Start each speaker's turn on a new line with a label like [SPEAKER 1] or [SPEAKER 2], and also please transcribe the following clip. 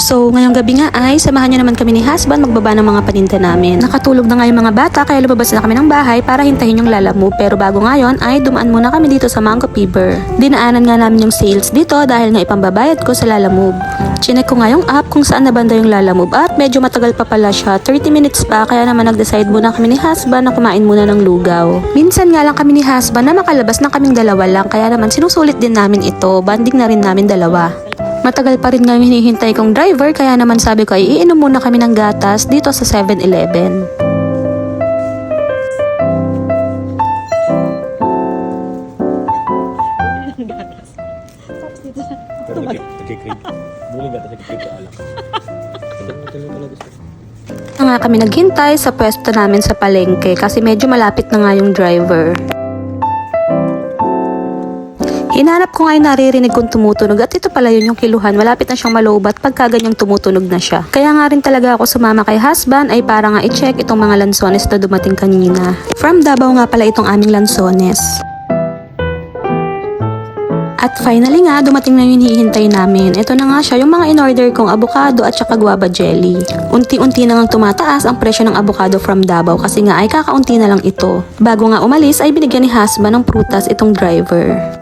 [SPEAKER 1] So, ngayong gabi nga ay samahan nyo naman kami ni husband magbaba ng mga paninda namin. Nakatulog na nga yung mga bata kaya lumabas na kami ng bahay para hintayin yung lalamove. Pero bago ngayon ay dumaan muna kami dito sa Mango Fever. Dinaanan nga namin yung sales dito dahil nga ipambabayad ko sa lalamove. Chinek ko nga yung app kung saan na banda yung lalamove at medyo matagal pa pala siya. 30 minutes pa kaya naman nag-decide muna kami ni husband na kumain muna ng lugaw. Minsan nga lang kami ni husband na makalabas ng kaming dalawa lang kaya naman sinusulit din namin ito. Banding na rin namin dalawa. Matagal pa rin nga hinihintay kong driver kaya naman sabi ko ay iinom muna kami ng gatas dito sa 7-Eleven.
[SPEAKER 2] Pero nagkikrib. Muli gata sa kikrib sa alak. Ito talaga gusto.
[SPEAKER 1] Na nga kami naghintay sa pwesto namin sa palengke kasi medyo malapit na nga yung driver. Hinanap ko nga yung naririnig kong tumutunog at ito pala yun yung kiluhan. Malapit na siyang malobat pagka ganyang tumutunog na siya. Kaya nga rin talaga ako sumama kay husband ay para nga i-check itong mga lansones na dumating kanina. From Davao nga pala itong aming lansones. At finally nga, dumating na yung hinihintay namin. Ito na nga siya, yung mga in-order kong avocado at saka guava jelly. Unti-unti na ngang tumataas ang presyo ng avocado from Davao kasi nga ay kakaunti na lang ito. Bago nga umalis ay binigyan ni husband ng prutas itong driver.